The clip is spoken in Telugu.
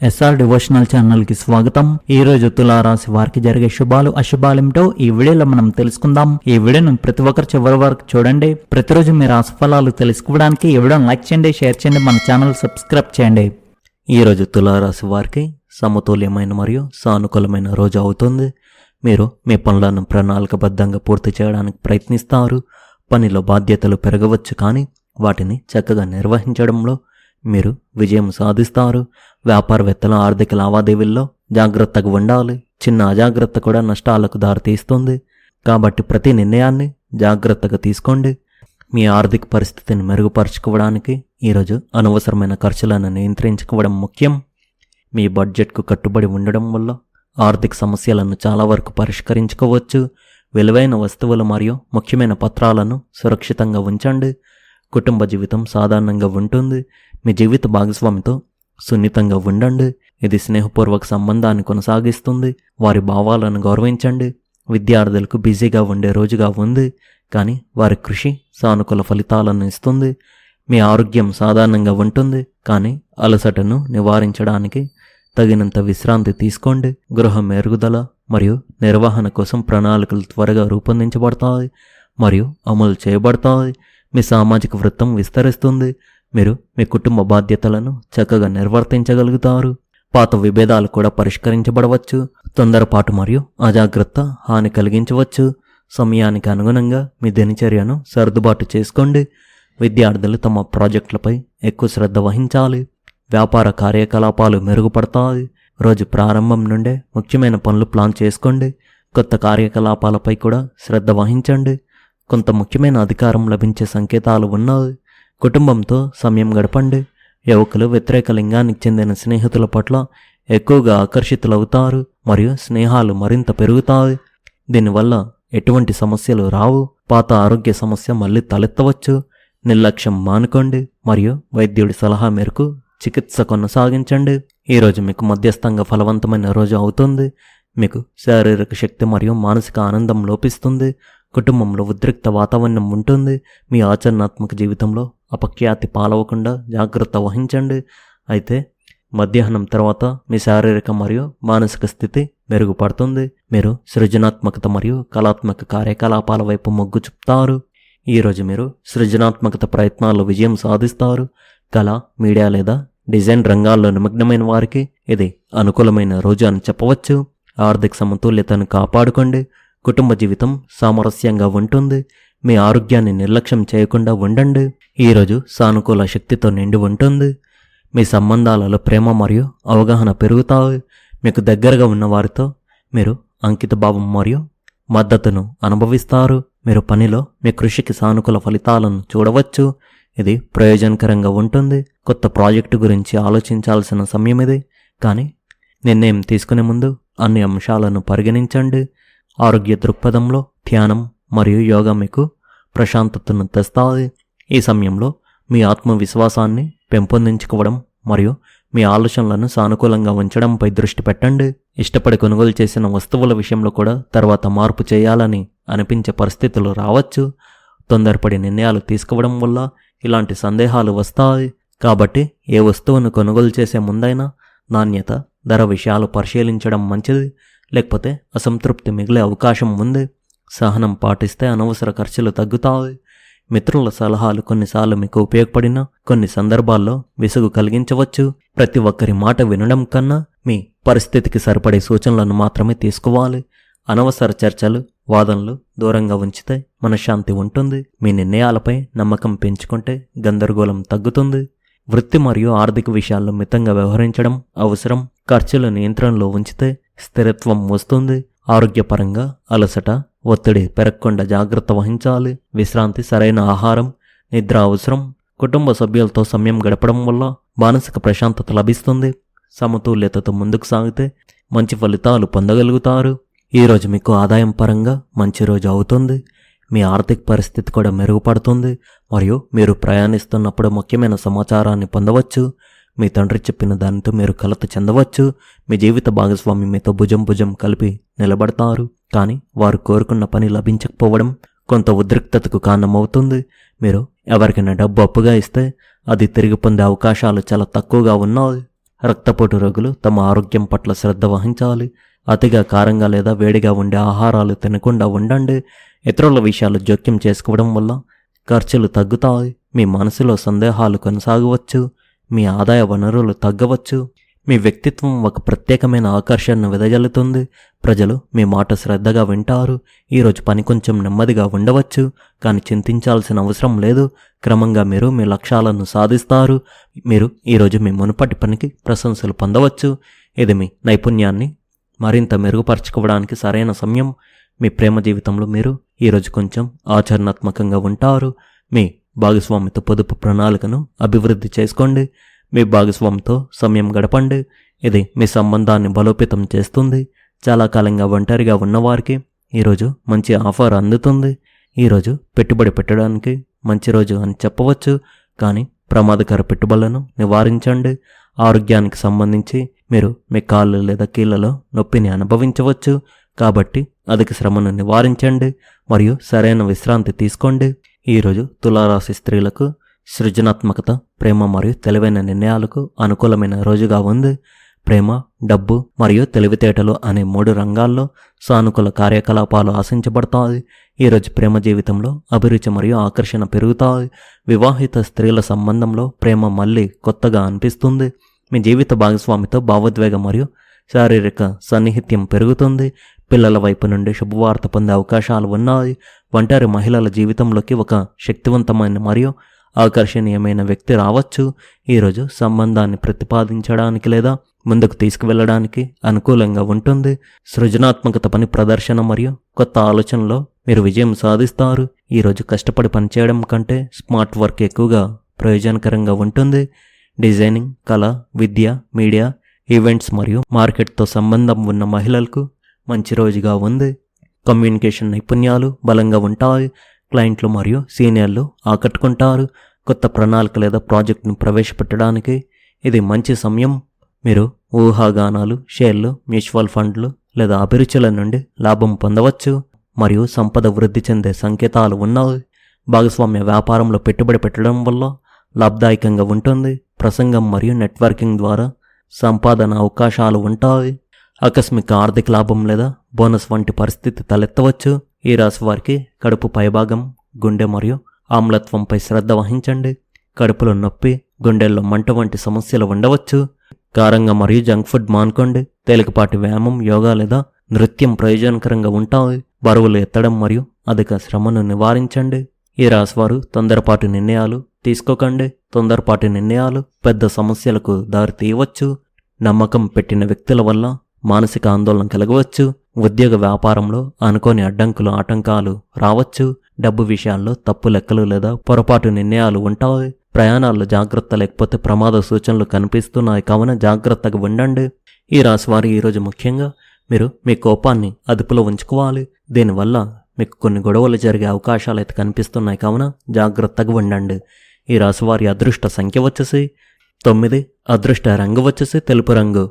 ఎస్ఆర్ డివోషనల్ ఛానల్కి స్వాగతం. ఈ రోజు తులారాశి వారికి జరిగే శుభాలు అశుభాలేమిటో ఈ వీడియోలో మనం తెలుసుకుందాం. ఈ వీడియోను ప్రతి ఒక్కరు చివరి వరకు చూడండి. ప్రతిరోజు మీ రాశి ఫలాలు తెలుసుకోవడానికి ఈ వీడియోను లైక్ చేయండి షేర్ చేయండి మన ఛానల్ సబ్స్క్రైబ్ చేయండి. ఈ రోజు తులారాశి వారికి సమతుల్యమైన మరియు సానుకూలమైన రోజు అవుతుంది. మీరు మీ పనులను ప్రణాళికబద్ధంగా పూర్తి చేయడానికి ప్రయత్నిస్తారు. పనిలో బాధ్యతలు పెరగవచ్చు కానీ వాటిని చక్కగా నిర్వహించడంలో మీరు విజయం సాధిస్తారు. వ్యాపారవేత్తల ఆర్థిక లావాదేవీల్లో జాగ్రత్తగా ఉండాలి. చిన్న అజాగ్రత్త కూడా నష్టాలకు దారితీస్తుంది. కాబట్టి ప్రతి నిర్ణయాన్ని జాగ్రత్తగా తీసుకోండి. మీ ఆర్థిక పరిస్థితిని మెరుగుపరుచుకోవడానికి ఈరోజు అనవసరమైన ఖర్చులను నియంత్రించుకోవడం ముఖ్యం. మీ బడ్జెట్కు కట్టుబడి ఉండడం వల్ల ఆర్థిక సమస్యలను చాలా వరకు పరిష్కరించుకోవచ్చు. విలువైన వస్తువులు మరియు ముఖ్యమైన పత్రాలను సురక్షితంగా ఉంచండి. కుటుంబ జీవితం సాధారణంగా ఉంటుంది. మీ జీవిత భాగస్వామితో సున్నితంగా ఉండండి. ఇది స్నేహపూర్వక సంబంధాన్ని కొనసాగిస్తుంది. వారి భావాలను గౌరవించండి. విద్యార్థులకు బిజీగా ఉండే రోజుగా ఉంది. కానీ వారి కృషి సానుకూల ఫలితాలను ఇస్తుంది. మీ ఆరోగ్యం సాధారణంగా ఉంటుంది. కానీ అలసటను నివారించడానికి తగినంత విశ్రాంతి తీసుకోండి. గృహ మెరుగుదల మరియు నిర్వహణ కోసం ప్రణాళికలు త్వరగా రూపొందించబడతాయి మరియు అమలు చేయబడతాయి. మీ సామాజిక వృత్తం విస్తరిస్తుంది. మీరు మీ కుటుంబ బాధ్యతలను చక్కగా నిర్వర్తించగలుగుతారు. పాత విభేదాలు కూడా పరిష్కరించబడవచ్చు. తొందరపాటు మరియు అజాగ్రత్త హాని కలిగించవచ్చు. సమయానికి అనుగుణంగా మీ దినచర్యను సర్దుబాటు చేసుకోండి. విద్యార్థులు తమ ప్రాజెక్టులపై ఎక్కువ శ్రద్ధ వహించాలి. వ్యాపార కార్యకలాపాలు మెరుగుపడతాయి. రోజు ప్రారంభం నుండే ముఖ్యమైన పనులు ప్లాన్ చేసుకోండి. కొత్త కార్యకలాపాలపై కూడా శ్రద్ధ వహించండి. కొంత ముఖ్యమైన అధికారం లభించే సంకేతాలు ఉన్నాయి. కుటుంబంతో సమయం గడపండి. యువకులు వ్యతిరేక లింగానికి చెందిన స్నేహితుల పట్ల ఎక్కువగా ఆకర్షితులవుతారు మరియు స్నేహాలు మరింత పెరుగుతాయి. దీనివల్ల ఎటువంటి సమస్యలు రావు. పాత ఆరోగ్య సమస్య మళ్ళీ తలెత్తవచ్చు. నిర్లక్ష్యం మానుకోండి మరియు వైద్యుడి సలహా మేరకు చికిత్స కొనసాగించండి. ఈరోజు మీకు మధ్యస్థంగా ఫలవంతమైన రోజు అవుతుంది. మీకు శారీరక శక్తి మరియు మానసిక ఆనందం లోపిస్తుంది. కుటుంబంలో ఉద్రిక్త వాతావరణం ఉంటుంది. మీ ఆచరణాత్మక జీవితంలో అపఖ్యాతి పాలవకుండా జాగ్రత్త వహించండి. అయితే మధ్యాహ్నం తర్వాత మీ శారీరక మరియు మానసిక స్థితి మెరుగుపడుతుంది. మీరు సృజనాత్మకత మరియు కళాత్మక కార్యకలాపాల వైపు మొగ్గు చూపుతారు. ఈరోజు మీరు సృజనాత్మకత ప్రయత్నాల్లో విజయం సాధిస్తారు. కళ మీడియా లేదా డిజైన్ రంగాల్లో నిమగ్నమైన వారికి ఇది అనుకూలమైన రోజు అని చెప్పవచ్చు. ఆర్థిక సమతుల్యతను కాపాడుకోండి. కుటుంబ జీవితం సామరస్యంగా ఉంటుంది. మీ ఆరోగ్యాన్ని నిర్లక్ష్యం చేయకుండా ఉండండి. ఈరోజు సానుకూల శక్తితో నిండి ఉంటుంది. మీ సంబంధాలలో ప్రేమ మరియు అవగాహన పెరుగుతాయి. మీకు దగ్గరగా ఉన్న వారితో మీరు అంకితభావం మరియు మద్దతును అనుభవిస్తారు. మీరు పనిలో మీ కృషికి సానుకూల ఫలితాలను చూడవచ్చు. ఇది ప్రయోజనకరంగా ఉంటుంది. కొత్త ప్రాజెక్టు గురించి ఆలోచించాల్సిన సమయం ఇది. కానీ నిర్ణయం తీసుకునే ముందు అన్ని అంశాలను పరిగణించండి. ఆరోగ్య దృక్పథంలో ధ్యానం మరియు యోగా మీకు ప్రశాంతతను తెస్తాయి ఈ సమయంలో మీ ఆత్మవిశ్వాసాన్ని పెంపొందించుకోవడం మరియు మీ ఆలోచనలను సానుకూలంగా ఉంచడంపై దృష్టి పెట్టండి. ఇష్టపడి కొనుగోలు చేసిన వస్తువుల విషయంలో కూడా తర్వాత మార్పు చేయాలని అనిపించే పరిస్థితులు రావచ్చు. తొందరపడి నిర్ణయాలు తీసుకోవడం వల్ల ఇలాంటి సందేహాలు వస్తాయి. కాబట్టి ఏ వస్తువును కొనుగోలు చేసే ముందైనా నాణ్యత ధర విషయాలు పరిశీలించడం మంచిది. లేకపోతే అసంతృప్తి మిగిలే అవకాశం ఉంది. సహనం పాటిస్తే అనవసర ఖర్చులు తగ్గుతాయి. మిత్రుల సలహాలు కొన్నిసార్లు మీకు ఉపయోగపడినా కొన్ని సందర్భాల్లో విసుగు కలిగించవచ్చు. ప్రతి ఒక్కరి మాట వినడం కన్నా మీ పరిస్థితికి సరిపడే సూచనలను మాత్రమే తీసుకోవాలి. అనవసర చర్చలు వాదనలు దూరంగా ఉంచితే మనశ్శాంతి ఉంటుంది. మీ నిర్ణయాలపై నమ్మకం పెంచుకుంటే గందరగోళం తగ్గుతుంది. వృత్తి మరియు ఆర్థిక విషయాల్లో మితంగా వ్యవహరించడం అవసరం. ఖర్చుల నియంత్రణలో ఉంచితే స్థిరత్వం వస్తుంది. ఆరోగ్యపరంగా అలసట ఒత్తిడి పెరగకుండా జాగ్రత్త వహించాలి. విశ్రాంతి సరైన ఆహారం నిద్ర అవసరం కుటుంబ సభ్యులతో సమయం గడపడం వల్ల మానసిక ప్రశాంతత లభిస్తుంది. సమతుల్యతతో ముందుకు సాగితే మంచి ఫలితాలు పొందగలుగుతారు. ఈరోజు మీకు ఆదాయం పరంగా మంచి రోజు అవుతుంది. మీ ఆర్థిక పరిస్థితి కూడా మెరుగుపడుతుంది. మరియు మీరు ప్రయాణిస్తున్నప్పుడు ముఖ్యమైన సమాచారాన్ని పొందవచ్చు. మీ తండ్రి చెప్పిన దానితో మీరు కలత చెందవచ్చు. మీ జీవిత భాగస్వామి మీతో భుజం భుజం కలిపి నిలబడతారు. కానీ వారు కోరుకున్న పని లభించకపోవడం కొంత ఉద్రిక్తతకు కారణమవుతుంది. మీరు ఎవరికైనా డబ్బు అప్పుగా ఇస్తే అది తిరిగి పొందే అవకాశాలు చాలా తక్కువగా ఉన్నాయి. రక్తపోటు రోగులు తమ ఆరోగ్యం పట్ల శ్రద్ధ వహించాలి. అతిగా కారంగా లేదా వేడిగా ఉండే ఆహారాలు తినకుండా ఉండండి. ఇతరుల విషయాలు జోక్యం చేసుకోవడం వల్ల ఖర్చులు తగ్గుతాయి. మీ మనసులో సందేహాలు కొనసాగవచ్చు. మీ ఆదాయ వనరులు తగ్గవచ్చు. మీ వ్యక్తిత్వం ఒక ప్రత్యేకమైన ఆకర్షణను వెదజల్లుతుంది. ప్రజలు మీ మాట శ్రద్ధగా వింటారు. ఈరోజు పని కొంచెం నెమ్మదిగా ఉండవచ్చు. కానీ చింతించాల్సిన అవసరం లేదు. క్రమంగా మీరు మీ లక్ష్యాలను సాధిస్తారు. మీరు ఈరోజు మీ మునుపటి పనికి ప్రశంసలు పొందవచ్చు. ఇది మీ నైపుణ్యాన్ని మరింత మెరుగుపరచుకోవడానికి సరైన సమయం. మీ ప్రేమ జీవితంలో మీరు ఈరోజు కొంచెం ఆచరణాత్మకంగా ఉంటారు. మీ భాగస్వామితో పొదుపు ప్రణాళికను అభివృద్ధి చేసుకోండి. మీ భాగస్వామితో సమయం గడపండి. ఇది మీ సంబంధాన్ని బలోపేతం చేస్తుంది. చాలా కాలంగా ఒంటరిగా ఉన్నవారికి ఈరోజు మంచి ఆఫర్ అందుతుంది. ఈరోజు పెట్టుబడి పెట్టడానికి మంచి రోజు అని చెప్పవచ్చు. కానీ ప్రమాదకర పెట్టుబడులను నివారించండి. ఆరోగ్యానికి సంబంధించి మీరు మీ కాళ్ళు లేదా కీళ్ళలో నొప్పిని అనుభవించవచ్చు. కాబట్టి అధిక శ్రమను నివారించండి. మరియు సరైన విశ్రాంతి తీసుకోండి. ఈరోజు తులారాశి స్త్రీలకు సృజనాత్మకత ప్రేమ మరియు తెలివైన నిర్ణయాలకు అనుకూలమైన రోజుగా ఉంది. ప్రేమ డబ్బు మరియు తెలివితేటలు అనే మూడు రంగాల్లో సానుకూల కార్యకలాపాలు ఆశించబడతాయి. ఈరోజు ప్రేమ జీవితంలో అభిరుచి మరియు ఆకర్షణ పెరుగుతాయి. వివాహిత స్త్రీల సంబంధంలో ప్రేమ మళ్ళీ కొత్తగా అనిపిస్తుంది. మీ జీవిత భాగస్వామితో భావోద్వేగం మరియు శారీరక సన్నిహిత్యం పెరుగుతుంది. పిల్లల వైపు నుండి శుభవార్త పొందే అవకాశాలు ఉన్నాయి. ఒంటరి మహిళల జీవితంలోకి ఒక శక్తివంతమైన మరియు ఆకర్షణీయమైన వ్యక్తి రావచ్చు. ఈరోజు సంబంధాన్ని ప్రతిపాదించడానికి లేదా ముందుకు తీసుకువెళ్ళడానికి అనుకూలంగా ఉంటుంది. సృజనాత్మకత పని ప్రదర్శన మరియు కొత్త ఆలోచనలో మీరు విజయం సాధిస్తారు. ఈరోజు కష్టపడి పనిచేయడం కంటే స్మార్ట్ వర్క్ ఎక్కువగా ప్రయోజనకరంగా ఉంటుంది. డిజైనింగ్ కళ విద్య మీడియా ఈవెంట్స్ మరియు మార్కెట్తో సంబంధం ఉన్న మహిళలకు మంచి రోజుగా ఉంది. కమ్యూనికేషన్ నైపుణ్యాలు బలంగా ఉంటాయి. క్లయింట్లు మరియు సీనియర్లు ఆకట్టుకుంటారు. కొత్త ప్రణాళిక లేదా ప్రాజెక్టును ప్రవేశపెట్టడానికి ఇది మంచి సమయం. మీరు ఊహాగానాలు షేర్లు మ్యూచువల్ ఫండ్లు లేదా అభిరుచుల నుండి లాభం పొందవచ్చు. మరియు సంపద వృద్ధి చెందే సంకేతాలు ఉన్నాయి. భాగస్వామ్య వ్యాపారంలో పెట్టుబడి పెట్టడం వల్ల లాభదాయకంగా ఉంటుంది. ప్రసంగం మరియు నెట్వర్కింగ్ ద్వారా సంపాదన అవకాశాలు ఉంటాయి. ఆకస్మిక ఆర్థిక లాభం లేదా బోనస్ వంటి పరిస్థితి తలెత్తవచ్చు. ఈ రాశి వారికి కడుపు పైభాగం గుండె మరియు ఆమ్లత్వంపై శ్రద్ధ వహించండి. కడుపులో నొప్పి గుండెల్లో మంట వంటి సమస్యలు ఉండవచ్చు. కారంగా మరియు జంక్ ఫుడ్ మానుకోండి. తేలికపాటి వ్యాయామం యోగా లేదా నృత్యం ప్రయోజనకరంగా ఉంటాయి. బరువులు ఎత్తడం మరియు అధిక శ్రమను నివారించండి. ఈ రాశివారు తొందరపాటు నిర్ణయాలు తీసుకోకండి. తొందరపాటు నిర్ణయాలు పెద్ద సమస్యలకు దారి తీయవచ్చు నమ్మకం పెట్టిన వ్యక్తుల వల్ల మానసిక ఆందోళన కలగవచ్చు ఉద్యోగ వ్యాపారంలో అనుకోని అడ్డంకులు ఆటంకాలు రావచ్చు డబ్బు విషయాల్లో తప్పు లెక్కలు లేదా పొరపాటు నిర్ణయాలు ఉంటాయి. ప్రయాణాల్లో జాగ్రత్త లేకపోతే ప్రమాద సూచనలు కనిపిస్తున్నాయి. కావున జాగ్రత్తగా ఉండండి. ఈ రాశివారు ఈరోజు ముఖ్యంగా మీరు మీ కోపాన్ని అదుపులో ఉంచుకోవాలి. దీనివల్ల మీకు కొన్ని గొడవలు జరిగే అవకాశాలు అయితే కనిపిస్తున్నాయి. కావున జాగ్రత్తగా ఉండండి. ఈ రాశి వారి అదృష్ట సంఖ్య వచ్చేసి తొమ్మిది అదృష్ట రంగు వచ్చేసి తెలుపు రంగు.